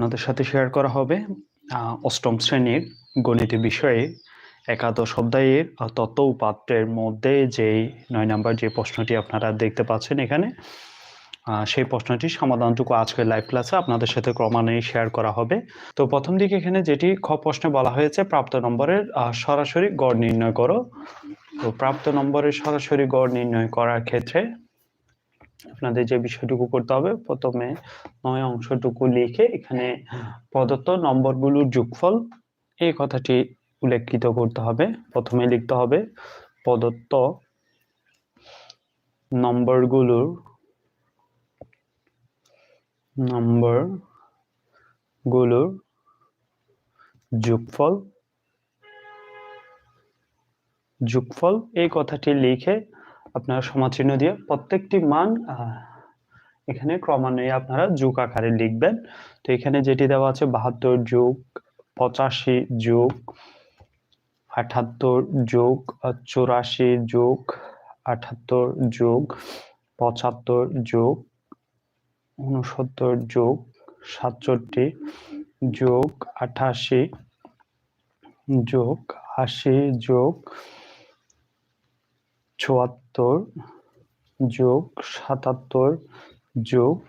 আপনাদের সাথে শেয়ার করা হবে অষ্টম শ্রেণির গণিত বিষয়ে একাদশ অধ্যায়ের তত্ত্ব উপাত্তের মধ্যে যেই নয় নাম্বার যে প্রশ্নটি আপনারা দেখতে পাচ্ছেন এখানে সেই প্রশ্নটি সমাধানটুকু আজকের লাইভ ক্লাসে আপনাদের সাথে ক্রমান্বয়ে শেয়ার করা হবে। তো প্রথম দিকে এখানে যেটি খ প্রশ্নে বলা হয়েছে, প্রাপ্ত নম্বরের সরাসরি গড় নির্ণয় করো। তো প্রাপ্ত নম্বরের সরাসরি গড় নির্ণয় করার ক্ষেত্রে আপনাদের যে বিষয়টুকু করতে হবে, প্রথমে নয় অংশটুকু লিখে এখানে প্রদত্ত নম্বরগুলোর যোগফল এই কথাটি উল্লেখিত করতে হবে। প্রথমে লিখতে হবে প্রদত্ত নম্বরগুলোর নম্বরগুলোর যোগফল যোগফল এই কথাটি লিখে আপনারা সমাচিহ্ন দিয়ে প্রত্যেকটি মান এখানে ক্রমান্বয়ে আপনারা যোগ আকারে লিখবেন। তো এখানে যেটি দেওয়া আছে, বাহাত্তর যোগ, পঁচাশি যোগ, আঠাত্তর যোগ, চুরাশি যোগ, আঠাত্তর যোগ, পঁচাত্তর যোগ উনসত্তর যোগ, সাতষট্টি যোগ, আঠাশি যোগ, আশি যোগ, চুয়াত্তর যোগ সাতাত্তর যোগ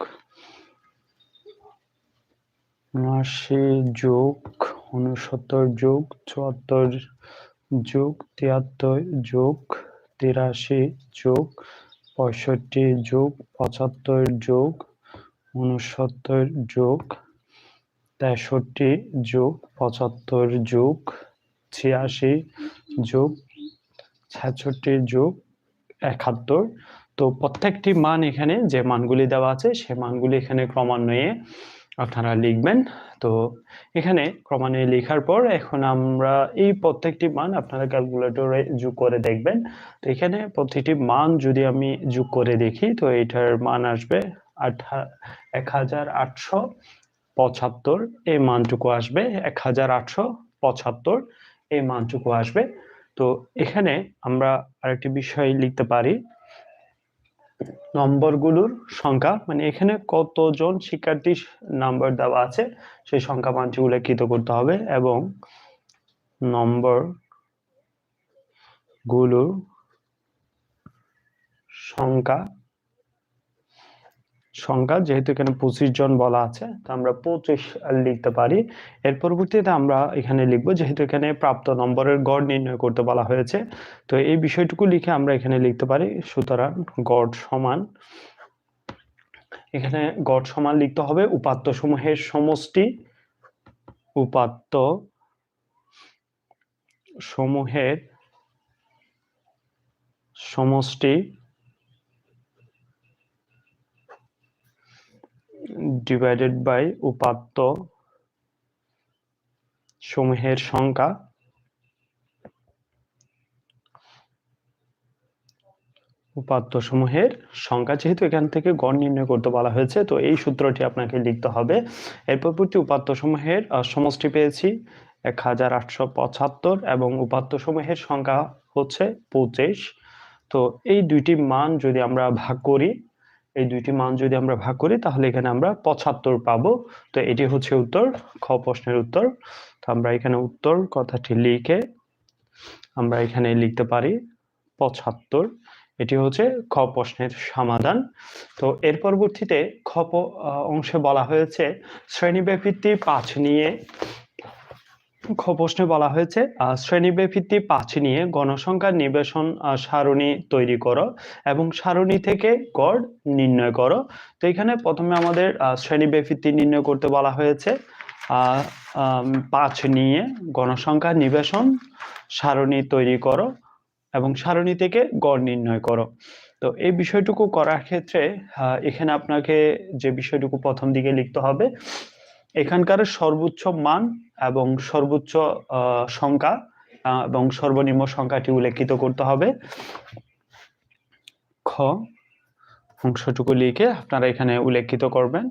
উনআশি যোগ উনসত্তর যোগ চুয়াত্তর যোগ তিয়াত্তর যোগ তিরাশি যোগ পঁয়ষট্টি যোগ পঁচাত্তর যোগ উনসত্তর যোগ তেষট্টি যোগ পঁচাত্তর যোগ ছিয়াশি যোগ ছেষট্টি যোগ একাত্তর। তো প্রত্যেকটি মান এখানে যে মানগুলি দেওয়া আছে, সে মানগুলি এখানে ক্রমান্বয়ে আপনারা লিখবেন। তো এখানে ক্রমান্বয়ে লেখার পর এখন আমরা এই প্রত্যেকটি মান আপনারা ক্যালকুলেটরে যোগ করে দেখবেন। তো এখানে প্রতিটি মান যদি আমি যোগ করে দেখি, তো এটার মান আসবে আঠা এক হাজার আটশো পঁচাত্তর। এই মানটুকু আসবে এক হাজার আটশো পঁচাত্তর। এই মানটুকু আসবে তো এখানে আমরা আরেকটি বিষয় লিখতে পারি। নম্বরগুলোর সংখ্যা মানে এখানে কতজন শিক্ষার্থী নাম্বার দেওয়া আছে, সেই সংখ্যা মানটি উল্লেখিত করতে হবে এবং নম্বরগুলোর সংখ্যা সংখ্যা, যেহেতু এখানে পঁচিশ জন বলা আছে, তো আমরা পঁচিশ লিখতে পারি। এর পরবর্তীতে আমরা এখানে লিখব, যেহেতু এখানে প্রাপ্ত নম্বরের গড় নির্ণয় করতে বলা হয়েছে, তো এই বিষয়টুকু লিখে আমরা এখানে লিখতে পারি, সুতরাং গড় সমান, এখানে গড় সমান লিখতে হবে উপাত্ত সমূহের সমষ্টি, উপাত্ত সমূহের সমষ্টি ডিভাইডেড বাই উপাত্ত সমূহের সংখ্যা। উপাত্ত সমূহের সংখ্যা যেহেতু এখান থেকে গড় নির্ণয় করতে বলা হয়েছে, তো এই সূত্রটি আপনাকে লিখতে হবে। এর পরবর্তী উপাত্ত সমূহের সমষ্টি পেয়েছি এক হাজার আটশো পঁচাত্তর এবং উপাত্ত সমূহের সংখ্যা হচ্ছে পঁচিশ। তো এই দুইটি মান যদি আমরা ভাগ করি এই দুইটি মান যদি আমরা ভাগ করি, তাহলে এখানে আমরা পঁচাত্তর পাবো। তো এটি হচ্ছে উত্তর, খ প্রশ্নের উত্তর। তো আমরা এখানে উত্তর কথাটি লিখে আমরা এখানে লিখতে পারি পঁচাত্তর। এটি হচ্ছে খ প্রশ্নের সমাধান। তো এর পরবর্তীতে খ অংশে বলা হয়েছে শ্রেণীব্যাপৃতি পাঁচ নিয়ে প্রশ্নে বলা হয়েছে আহ, শ্রেণীব্যাপৃতি পাঁচ নিয়ে গণসংখ্যার নিবেশন সারণী তৈরি করো এবং সারণী থেকে গড় নির্ণয় করো। তো এখানে প্রথমে আমাদের আহ, শ্রেণীব্যাপৃতি নির্ণয় করতে বলা হয়েছে পাঁচ নিয়ে গণসংখ্যার নিবেশন সারণী তৈরি করো এবং সারণী থেকে গড় নির্ণয় করো। তো এই বিষয়টুকু করার ক্ষেত্রে এখানে আপনাকে যে বিষয়টুকু প্রথম দিকে লিখতে হবে এখানকার সর্বোচ্চ মান এবং সর্বোচ্চ সংখ্যা এবং সর্বনিম্ন সংখ্যাটি উল্লেখিত করতে হবে। খ, অংশটুকু লিখে আপনারা এখানে উল্লেখিত করবেন।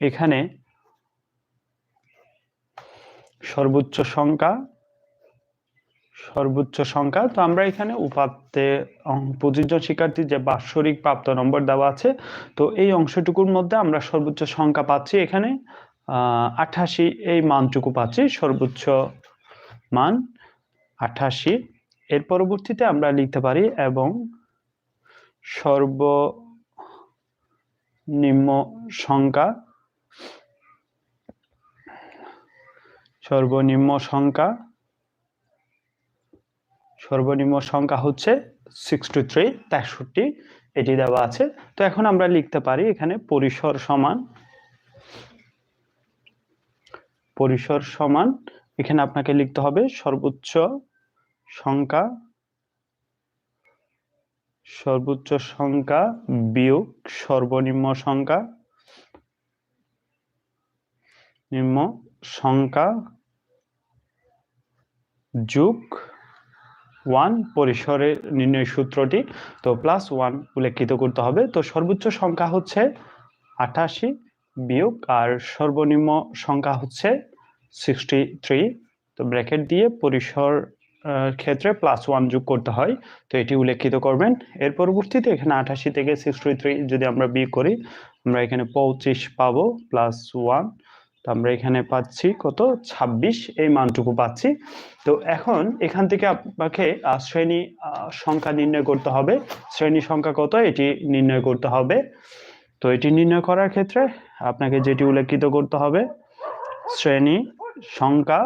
এখানে সর্বোচ্চ সংখ্যা সর্বোচ্চ সংখ্যা। তো আমরা এখানে উপাত্তে পঁচিশ জন শিক্ষার্থীর যে বাৎসরিক প্রাপ্ত নম্বর দেওয়া আছে, তো এই অংশটুকুর মধ্যে আমরা সর্বোচ্চ সংখ্যা পাচ্ছি এখানে আঠাশি, এই মানটুকু পাচ্ছি, সর্বোচ্চ মান আঠাশি। এর পরবর্তীতে আমরা লিখতে পারি এবং সর্বনিম্ন সংখ্যা সর্বনিম্ন সংখ্যা সর্বনিম্ন সংখ্যা হচ্ছে সিক্সটি থ্রি তেষট্টি, এটি দেওয়া আছে। তো এখন আমরা লিখতে পারি এখানে পরিসর সমান পরিসর সমান, এখানে আপনাকে লিখতে হবে সর্বোচ্চ সংখ্যা সর্বোচ্চ সংখ্যা বিয়োগ সর্বনিম্ন সংখ্যা, নিম্ন সংখ্যা যোগ ওয়ান পরিসরে নির্ণয় সূত্রটি, তো প্লাস ওয়ান উল্লেখিত করতে হবে। তো সর্বোচ্চ সংখ্যা হচ্ছে আঠাশি বিয়োগ, আর সর্বনিম্ন সংখ্যা হচ্ছে সিক্সটি থ্রি তো ব্র্যাকেট দিয়ে পরিসর ক্ষেত্রে প্লাস ওয়ান যোগ করতে হয়, তো এটি উল্লেখিত করবেন। এর পরবর্তীতে এখানে আঠাশি থেকে সিক্সটি থ্রি যদি আমরা বিয়োগ করি, আমরা এখানে পঁচিশ পাবো প্লাস ওয়ান তো আমরা এখানে পাচ্ছি কত? ছাব্বিশ, এই মানটুকু পাচ্ছি। তো এখন এখান থেকে আপনাকে শ্রেণি সংখ্যা নির্ণয় করতে হবে। শ্রেণি সংখ্যা কত? এটি নির্ণয় করতে হবে। তো এটি নির্ণয় করার ক্ষেত্রে আপনাকে যেটি উল্লেখিত করতে হবে, শ্রেণি সংখ্যা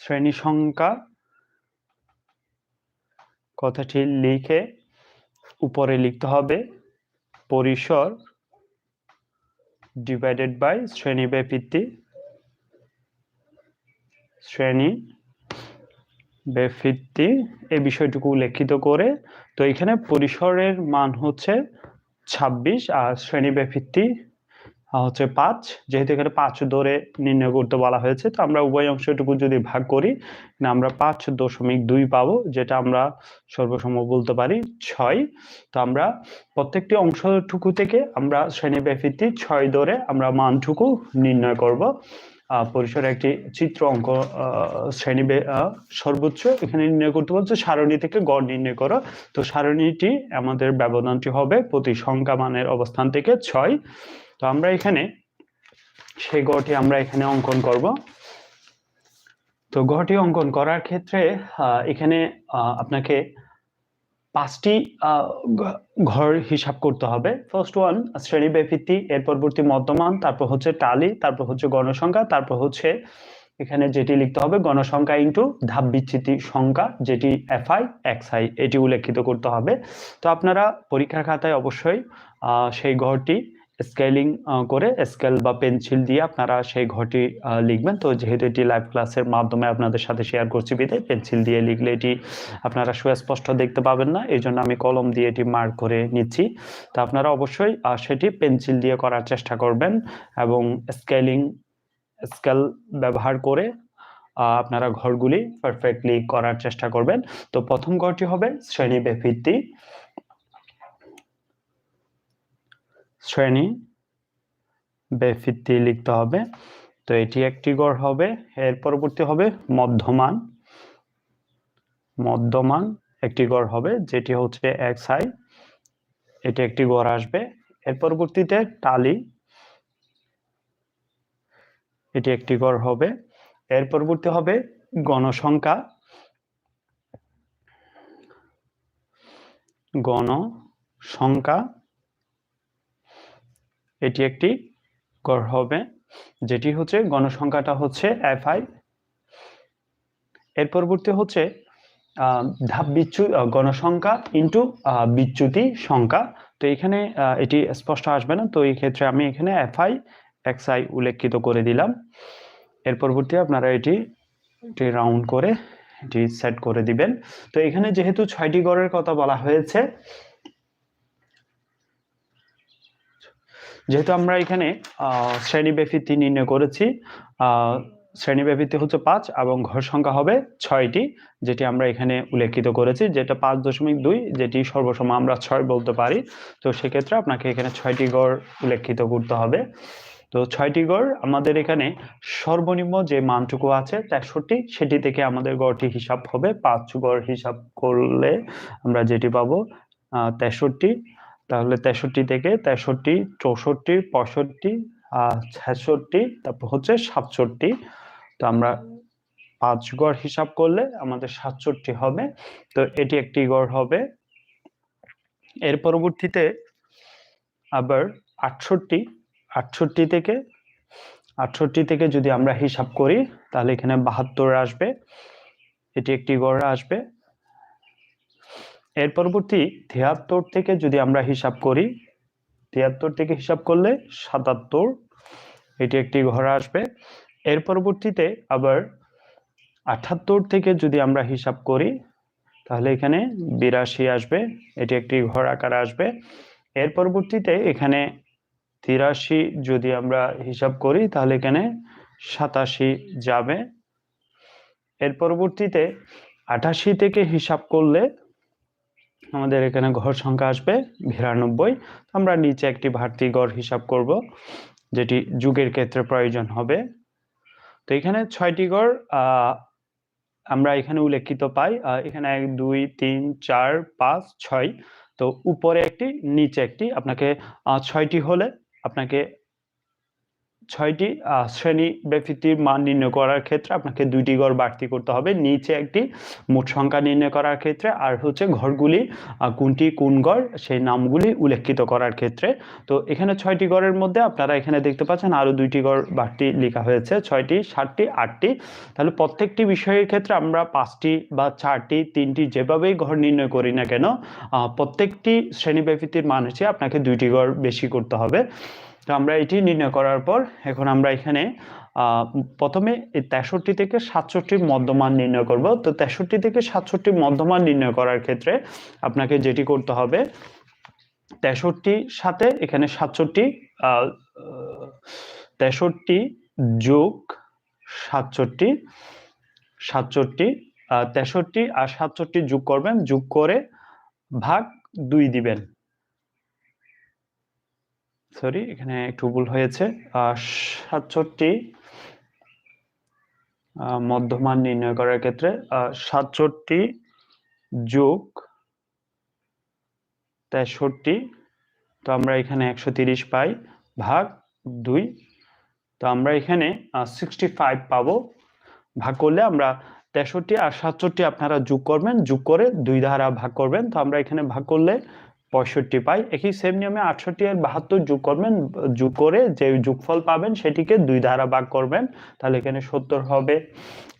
শ্রেণি সংখ্যা কথাটি লিখে উপরে লিখতে হবে, পরিসর ডিভাইডেড বাই শ্রেণি ব্যাপিত্তি শ্রেণি ব্যাপিত্তি এই বিষয়টুকু উল্লেখিত করে। তো এখানে পরিসরের মান হচ্ছে ছাব্বিশ আর শ্রেণি ব্যাপিত্তি হচ্ছে পাঁচ। যেহেতু এখানে পাঁচ ধরে নির্ণয় করতে বলা হয়েছে, তো আমরা উভয় অংশটুকু যদি ভাগ করি আমরা পাঁচ দশমিক দুই পাবো, যেটা আমরা সর্বসম বলতে পারি ছয়। তো আমরা প্রত্যেকটি অংশটুকু থেকে আমরা শ্রেণি ব্যাপিত্তি ছয় ধরে আমরা মানটুকু নির্ণয় করব। পরিসরে একটি চিত্র অঙ্ক শ্রেণি সর্বোচ্চ। এখানে নির্ণয় করতে বলছে সারণী থেকে গড় নির্ণয় করো। তো সারণীটি আমাদের ব্যবধানটি হবে প্রতি সংখ্যা মানের অবস্থান থেকে ছয়। তো আমরা এখানে সেই গড়টি আমরা এখানে অঙ্কন করব। তো গড়টি অঙ্কন করার ক্ষেত্রে এখানে আপনাকে পাঁচটি ঘর হিসাব করতে হবে। ফার্স্ট ওয়ান শ্রেণি ব্যাপিত্তি এর পরবর্তী মধ্যমান, তারপর হচ্ছে টালি, তারপর হচ্ছে গণসংখ্যা, তারপর হচ্ছে এখানে যেটি লিখতে হবে, গণসংখ্যা ইন্টু ধাপ বিচ্ছিতি সংখ্যা, যেটি এফআই এক্সআই এটি উল্লেখিত করতে হবে। তো আপনারা পরীক্ষার খাতায় অবশ্যই সেই ঘরটি স্কেলিং করে স্কেল বা পেন্সিল দিয়ে আপনারা সেই ঘরটি লিখবেন। তো যেহেতু এটি লাইভ ক্লাসের মাধ্যমে আপনাদের সাথে শেয়ার করছি বিদে পেন্সিল দিয়ে লিখলে এটি আপনারা সুস্পষ্ট দেখতে পাবেন না। এই জন্য আমি কলম দিয়ে এটি মার্ক করে নিচ্ছি। তো আপনারা অবশ্যই সেটি পেন্সিল দিয়ে করার চেষ্টা করবেন এবং স্কেলিং স্কেল ব্যবহার করে আপনারা ঘরগুলি পারফেক্টলি করার চেষ্টা করবেন। তো প্রথম ঘরটি হবে শ্রেণি শ্রেণি বেফিত্তি লিখতে হবে। তো এটি একটি গড় হবে। এর পরবর্তী হবে মধ্যমান। মধ্যমান একটি গড় হবে, যেটি হচ্ছে এক্স আই এটি একটি গড় আসবে। এর পরবর্তীতে টালি। এটি একটি গড় হবে। এর পরবর্তী হবে গণসংখ্যা। গণসংখ্যা এটি একটি গড় হবে, যেটি হচ্ছে গণসংখ্যাটা হচ্ছে এফআই এর পরবর্তী হচ্ছে ধাপ বিচ্যু গণসংখ্যা ইন্টু বিচ্যুতি সংখ্যা। তো এখানে এটি স্পষ্ট আসবে না, তো এই ক্ষেত্রে আমি এখানে এফ আই এক্স আই উল্লেখিত করে দিলাম। এর পরবর্তী আপনারা এটি এটি রাউন্ড করে এটি সেট করে দিবেন। তো এখানে যেহেতু ছয়টি গড়ের কথা বলা হয়েছে যেহেতু আমরা এখানে আহ, শ্রেণি ব্যাপিতি নির্ণয় করেছি আহ, শ্রেণি ব্যাপিতি হচ্ছে পাঁচ এবং ঘর সংখ্যা হবে ছয়টি যেটি আমরা এখানে উল্লেখিত করেছি যেটা পাঁচ দশমিক দুই যেটি সর্বসময় আমরা ছয় বলতে পারি। তো সেক্ষেত্রে আপনাকে এখানে ছয়টি গড় উল্লেখিত করতে হবে। তো ছয়টি গড় আমাদের এখানে সর্বনিম্ন যে মানটুকু আছে তেষট্টি সেটি থেকে আমাদের গড়টি হিসাব হবে। পাঁচ গড় হিসাব করলে আমরা যেটি পাবো তেষট্টি। তাহলে তেষট্টি থেকে তেষট্টি, চৌষট্টি, পঁয়ষট্টি ছেষট্টি, তারপর হচ্ছে সাতষট্টি। তো আমরা পাঁচ গড় হিসাব করলে আমাদের সাতষট্টি হবে। তো এটি একটি গড় হবে। এর পরবর্তীতে আবার আটষট্টি আটষট্টি থেকে আটষট্টি থেকে যদি আমরা হিসাব করি, তাহলে এখানে বাহাত্তর আসবে। এটি একটি গড় আসবে। এর পরবর্তী তিয়াত্তর থেকে যদি আমরা হিসাব করি, তিয়াত্তর থেকে হিসাব করলে সাতাত্তর, এটি একটি ঘর আসবে। এর পরবর্তীতে আবার আঠাত্তর থেকে যদি আমরা হিসাব করি, তাহলে এখানে বিরাশি আসবে, এটি একটি ঘর আকার আসবে। এর পরবর্তীতে এখানে তিরাশি যদি আমরা হিসাব করি, তাহলে এখানে সাতাশি যাবে। এর পরবর্তীতে আটাশি থেকে হিসাব করলে আমাদের এখানে ঘর সংখ্যা আসবে বিরানব্বই। আমরা নিচে একটি ভারতী গড় হিসাব করব, যেটি যুগের ক্ষেত্রে প্রয়োজন হবে। তো এখানে ছয়টি গড় আমরা এখানে উল্লেখিত পাই এখানে এক, দুই, তিন, চার, পাঁচ, ছয়। তো উপরে একটি, নিচে একটি। আপনাকে ছয়টি হলে আপনাকে ছয়টি শ্রেণি ব্যাপ্তির মান নির্ণয় করার ক্ষেত্রে আপনাকে দুইটি ঘর বাড়তি করতে হবে। নিচে একটি মোট সংখ্যা নির্ণয় করার ক্ষেত্রে আর হচ্ছে ঘরগুলি কোনটি কোন ঘর সেই নামগুলি উল্লেখিত করার ক্ষেত্রে। তো এখানে ছয়টি ঘরের মধ্যে আপনারা এখানে দেখতে পাচ্ছেন আরও দুইটি ঘর বাড়তি লেখা হয়েছে, ছয়টি, সাতটি, আটটি। তাহলে প্রত্যেকটি বিষয়ের ক্ষেত্রে আমরা পাঁচটি বা চারটি, তিনটি যেভাবেই ঘর নির্ণয় করি না কেন প্রত্যেকটি শ্রেণি ব্যাপ্তির মান হচ্ছে আপনাকে দুইটি ঘর বেশি করতে হবে। তো আমরা এটি নির্ণয় করার পর এখন আমরা এখানে প্রথমে এই তেষট্টি থেকে সাতষট্টির মধ্যমান নির্ণয় করব। তো তেষট্টি থেকে সাতষট্টির মধ্যমান নির্ণয় করার ক্ষেত্রে আপনাকে যেটি করতে হবে তেষট্টির সাথে এখানে সাতষট্টি তেষট্টি যোগ সাতষট্টি সাতষট্টি তেষট্টি আর সাতষট্টি যোগ করবেন, যোগ করে ভাগ দুই দিবেন। সরি এখানে একটু ভুল হয়েছে। সাতষট্টি মধ্যমান নির্ণয় করার ক্ষেত্রে সাতষট্টি যোগ তেষট্টি, তো আমরা এখানে একশো তিরিশ পাই, ভাগ দুই। তো আমরা এখানে সিক্সটি ফাইভ পাবো। ভাগ করলে আমরা তেষট্টি আর সাতষট্টি আপনারা যোগ করবেন, যোগ করে দুই দ্বারা ভাগ করবেন। তো আমরা এখানে ভাগ করলে পঁয়ষট্টি পাই, একই সেম নিয়মে আটষট্টি আর বাহাত্তর যোগ করবেন, যোগ করে যে যোগফল পাবেন সেটিকে দুই ধারা ভাগ করবেন, তাহলে এখানে সত্তর হবে।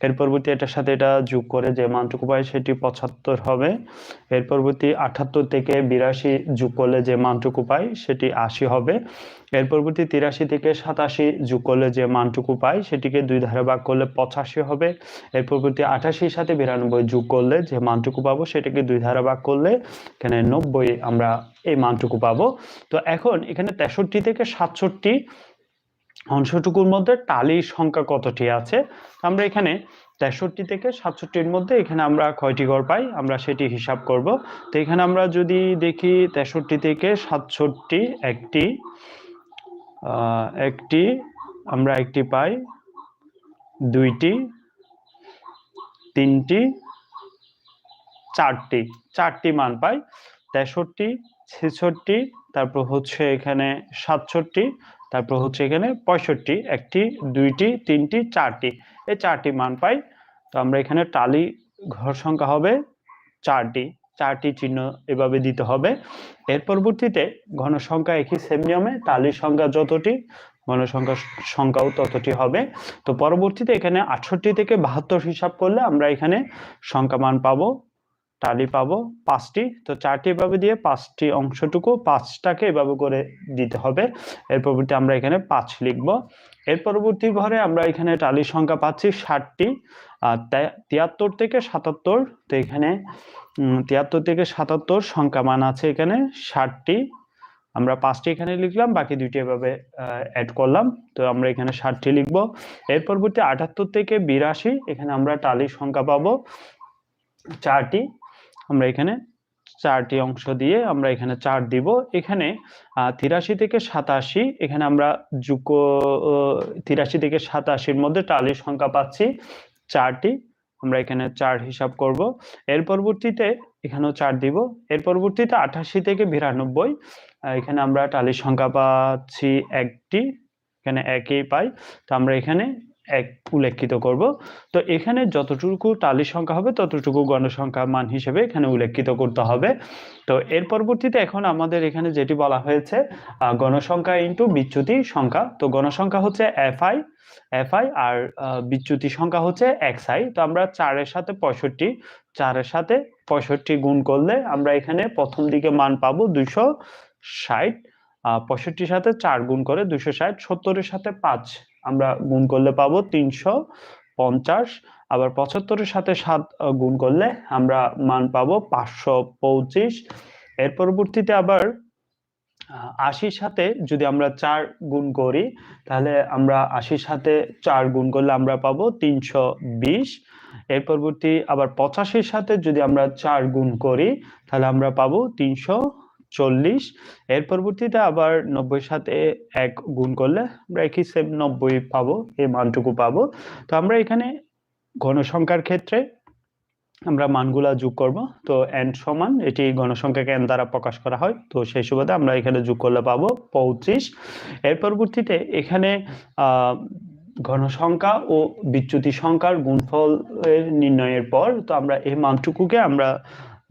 এর পরবর্তী এটার সাথে এটা যোগ করে যে মানটুকু পাই সেটি পঁচাত্তর হবে। এর পরবর্তী আটাত্তর থেকে বিরাশি যোগ করলে যে মানটুকু পাই সেটি আশি হবে। এর পরবর্তী তিরাশি থেকে সাতাশি যোগ করলে যে মানটুকু পাই, সেটিকে দুই ধারে ভাগ করলে পঁচাশি হবে। এর পরবর্তী আঠাশির সাথে বিরানব্বই যোগ করলে যে মানটুকু পাবো, সেটাকে দুই ধারে ভাগ করলে এখানে নব্বই আমরা এই মানটুকু পাবো। তো এখন এখানে তেষট্টি থেকে সাতষট্টি অংশটুকুর মধ্যে টালির সংখ্যা কতটি আছে? আমরা এখানে তেষট্টি থেকে সাতষট্টির মধ্যে এখানে আমরা কয়টি ঘর পাই? আমরা সেটি হিসাব করব। তো এখানে আমরা যদি দেখি তেষট্টি থেকে সাতষট্টি একটি একটি, আমরা একটি পাই, দুইটি, তিনটি, চারটি চারটি মান পাই, তেষট্টি, ছেষট্টি, তারপর হচ্ছে এখানে সাতষট্টি, তারপর হচ্ছে এখানে পঁয়ষট্টি, একটি, দুইটি, তিনটি, চারটি, এই চারটি মান পাই, তো আমরা এখানে টালি ঘর সংখ্যা হবে চারটি। চারটি চিহ্ন এভাবে দিতে হবে। এর পরবর্তীতে ঘন সংখ্যা একই সেম নিয়মে, তালির সংখ্যা যতটি ঘন সংখ্যা সংখ্যাও ততটি হবে। তো পরবর্তীতে এখানে আটষট্টি থেকে বাহাত্তর হিসাব করলে আমরা এখানে সংখ্যা মান পাবো। টালি পাবো পাঁচটি। তো চারটি এভাবে দিয়ে পাঁচটি অংশটুকু, পাঁচটাকে এভাবে করে দিতে হবে। এর পরবর্তী আমরা এখানে পাঁচ লিখব। এর পরবর্তী ঘরে আমরা এখানে টালির সংখ্যা পাচ্ছি ষাটটি। তিয়াত্তর থেকে সাতাত্তর, তো এখানে তিয়াত্তর থেকে সাতাত্তর সংখ্যা মান আছে এখানে ষাটটি। আমরা পাঁচটি এখানে লিখলাম, বাকি দুইটি এভাবে অ্যাড করলাম। তো আমরা এখানে ষাটটি লিখব। এর পরবর্তী আটাত্তর থেকে বিরাশি, এখানে আমরা টালির সংখ্যা পাবো চারটি। আমরা এখানে চারটি অংশ দিয়ে আমরা এখানে চার দিব। এখানে তিরাশি থেকে সাতাশি, এখানে আমরা যুগ তিরাশি থেকে সাতাশির মধ্যে টালির সংখ্যা পাচ্ছি চারটি। আমরা এখানে চার হিসাব করব। এর পরবর্তীতে এখানেও চার দিব। এর পরবর্তীতে আঠাশি থেকে বিরানব্বই এখানে আমরা টালির সংখ্যা পাচ্ছি একটি, এখানে একই পাই। তো আমরা এখানে এক উল্লেখিত করব। তো এখানে যতটুকু টালির সংখ্যা হবে, ততটুকু গণসংখ্যা মান হিসেবে এখানে উল্লেখিত করতে হবে। তো এর পরবর্তীতে এখন আমাদের এখানে যেটি বলা হয়েছে গণসংখ্যা ইন্টু বিচ্যুতি সংখ্যা। তো গণসংখ্যা হচ্ছে এফআই এফআই আর বিচ্যুতি সংখ্যা হচ্ছে এক্স আই তো আমরা চারের সাথে পঁয়ষট্টি, চারের সাথে পঁয়ষট্টি গুণ করলে আমরা এখানে প্রথম দিকে মান পাবো দুইশো ষাট পঁয়ষট্টির সাথে চার গুণ করে দুইশো ষাট, সত্তরের সাথে পাঁচ আমরা গুণ করলে পাবো তিনশো পঞ্চাশ। আবার পঁচাত্তরের সাথে সাত গুণ করলে আমরা মান পাবো পাঁচশো পঁচিশ। এর পরবর্তীতে আবার আশির সাথে যদি আমরা চার গুণ করি, তাহলে আমরা আশির সাথে চার গুণ করলে আমরা পাবো তিনশো বিশ। এর পরবর্তী আবার পঁচাশির সাথে যদি আমরা চার গুণ করি, তাহলে আমরা পাবো তিনশো চল্লিশ। এর পরবর্তীতে আবার নব্বই সাথে এক গুণ করলে আমরা একই সেম নব্বই পাবো, এই মানটুকু পাবো। তো আমরা এখানে গণসংখ্যার ক্ষেত্রে আমরা মানগুলা যোগ করব। তো এন সমান, এটি গণসংখ্যাকে এন দ্বারা প্রকাশ করা হয়। তো সেই সুবাদে আমরা এখানে যোগ করলে পাবো পঁচিশ এর পরবর্তীতে এখানে ঘনসংখ্যা ও বিচ্যুতি সংখ্যার গুণফল নির্ণয়ের পর তো আমরা এই মানটুকুকে আমরা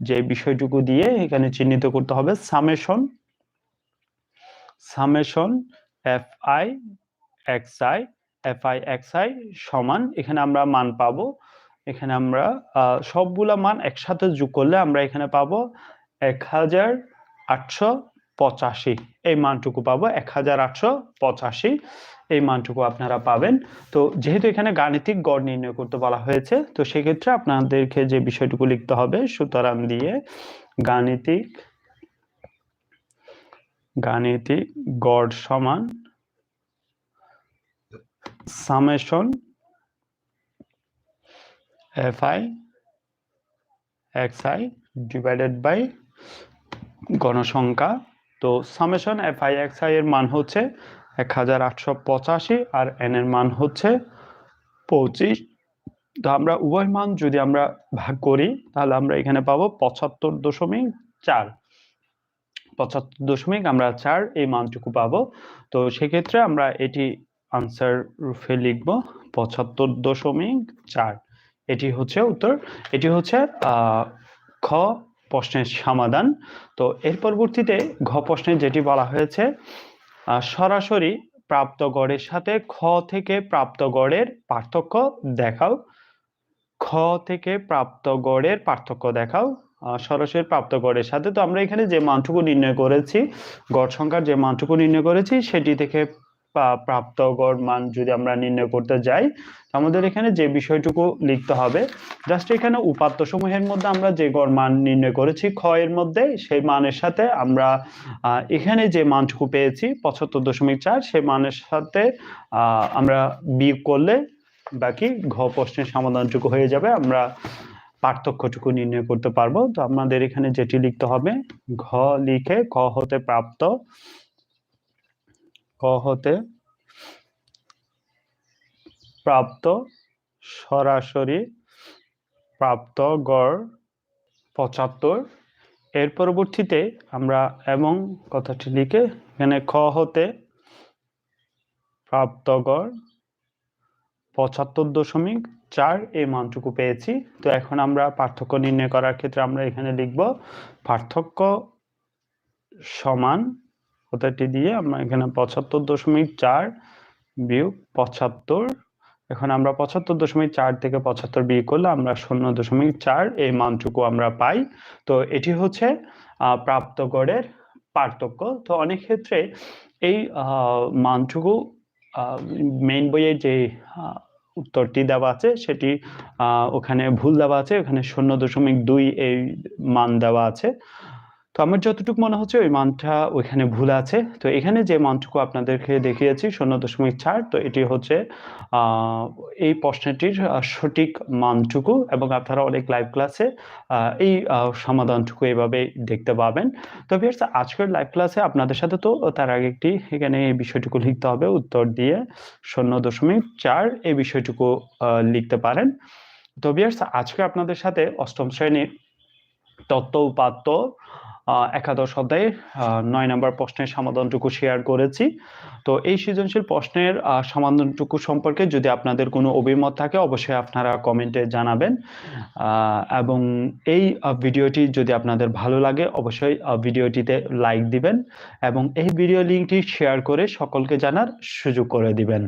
যে বিষয়টুকু দিয়ে এখানে চিহ্নিত করতে হবে। Summation summation F I X I F I X I সমান, এখানে আমরা মান পাবো। এখানে আমরা সবগুলা মান একসাথে যোগ করলে আমরা এখানে পাবো এক হাজার আটশো পঁচাশি। এই মানটুকু পাবো এক হাজার আটশো পঁচাশি। এই মানটুকু আপনারা পাবেন। তো যেহেতু এখানে গাণিতিক গড় নির্ণয় করতে বলা হয়েছে, তো সেক্ষেত্রে আপনাদেরকে যে বিষয়টুকু লিখতে হবে, সুতরাং দিয়ে গাণিতিক গাণিতিক গড় সমান summation F I X I divided by গণসংখ্যা তো summation F I X I এর মান হচ্ছে এক হাজার আটশো পঁচাশি আর এন এর মান হচ্ছে পঁচিশ। তো আমরা উভয় মান যদি আমরা ভাগ করি, তাহলে আমরা এখানে পাবো পঁচাত্তর দশমিক চার। পঁচাত্তর দশমিক আমরা চার এই মানটুকু পাবো। তো সেক্ষেত্রে আমরা এটি আনসার রূপে লিখব পঁচাত্তর দশমিক চার। এটি হচ্ছে উত্তর। এটি হচ্ছে খ প্রশ্নের সমাধান। তো এর পরবর্তীতে ঘ প্রশ্নে যেটি বলা হয়েছে সরাসরি প্রাপ্ত গড়ের সাথে খ থেকে প্রাপ্ত গড়ের পার্থক্য দেখাও। খ থেকে প্রাপ্ত গড়ের পার্থক্য দেখাও। সরাসরি প্রাপ্ত গড়ের সাথে। তো আমরা এখানে যে মানটুকু নির্ণয় করেছি, গড় সংখ্যার যে মানটুকু নির্ণয় করেছি, সেটি থেকে প্রাপ্ত গড় মান যদি আমরা নির্ণয় করতে যাই, আমাদের এখানে যে বিষয়টুকু লিখতে হবে জাস্ট এখানে উপাত্ত সমূহের মধ্যে আমরা যে গড় মান নির্ণয় করেছি এর মধ্যে, সেই মানের সাথে আমরা এখানে যে মানটুকু পেয়েছি, পঁচাত্তর দশমিক চার, সেই মানের সাথে আমরা বিয়োগ করলে বাকি ঘ প্রশ্নের সমাধানটুকু হয়ে যাবে, আমরা পার্থক্যটুকু নির্ণয় করতে পারব। তো আমাদের এখানে যেটি লিখতে হবে, ঘ লিখে ক হতে প্রাপ্ত হতে প্রাপ্ত সরাসরি প্রাপ্ত গড় পঁচাত্তর। এর পরবর্তীতে আমরা এবং কথাটি লিখে এখানে খ হতে প্রাপ্ত গড় পঁচাত্তর দশমিক চার এই মানটুকু পেয়েছি। তো এখন আমরা পার্থক্য নির্ণয় করার ক্ষেত্রে আমরা এখানে লিখব পার্থক্য সমান কথাটি দিয়ে আমরা এখানে পঁচাত্তর দশমিক চার বিয়োগ পঁচাত্তর। এখন আমরা পঁচাত্তর দশমিক চার থেকে পঁচাত্তর বিয়ে করলে আমরা শূন্য দশমিক চার এই মানটুকু আমরা পাই। তো এটি হচ্ছে প্রাপ্ত গড়ের পার্থক্য। তো অনেক ক্ষেত্রে এই মানটুকু মেইন বইয়ের যে উত্তরটি দেওয়া আছে সেটি ওখানে ভুল দেওয়া আছে। ওখানে শূন্য দশমিক দুই এই মান দেওয়া আছে। তো আমার যতটুকু মনে হচ্ছে ওই মানটা ওইখানে ভুল আছে। তো এখানে যে মানটুকু আপনাদেরকে দেখিয়েছি, শূন্য দশমিক চার, তো এটি হচ্ছে এই প্রশ্নটির সঠিক মানটুকু এবং আপনারা অনেক লাইভ ক্লাসে এই সমাধানটুকু এইভাবে দেখতে পাবেন। তো ভিউয়ার্স আজকের লাইভ ক্লাসে আপনাদের সাথে তো তার আগে একটি, এখানে এই বিষয়টুকু লিখতে হবে, উত্তর দিয়ে শূন্য দশমিক চার এই বিষয়টুকু লিখতে পারেন। তো ভিউয়ার্স আজকে আপনাদের সাথে অষ্টম শ্রেণির তত্ত্ব উপাত্ত একাদশ অধ্যায়ে নয় নম্বর প্রশ্নের সমাধানটুকু শেয়ার করেছি। তো এই সৃজনশীল প্রশ্নের সমাধানটুকু সম্পর্কে যদি আপনাদের কোনো অভিমত থাকে, অবশ্যই আপনারা কমেন্টে জানাবেন। এবং এই ভিডিওটি যদি আপনাদের ভালো লাগে, অবশ্যই ভিডিওটিতে লাইক দিবেন এবং এই ভিডিও লিঙ্কটি শেয়ার করে সকলকে জানার সুযোগ করে দিবেন।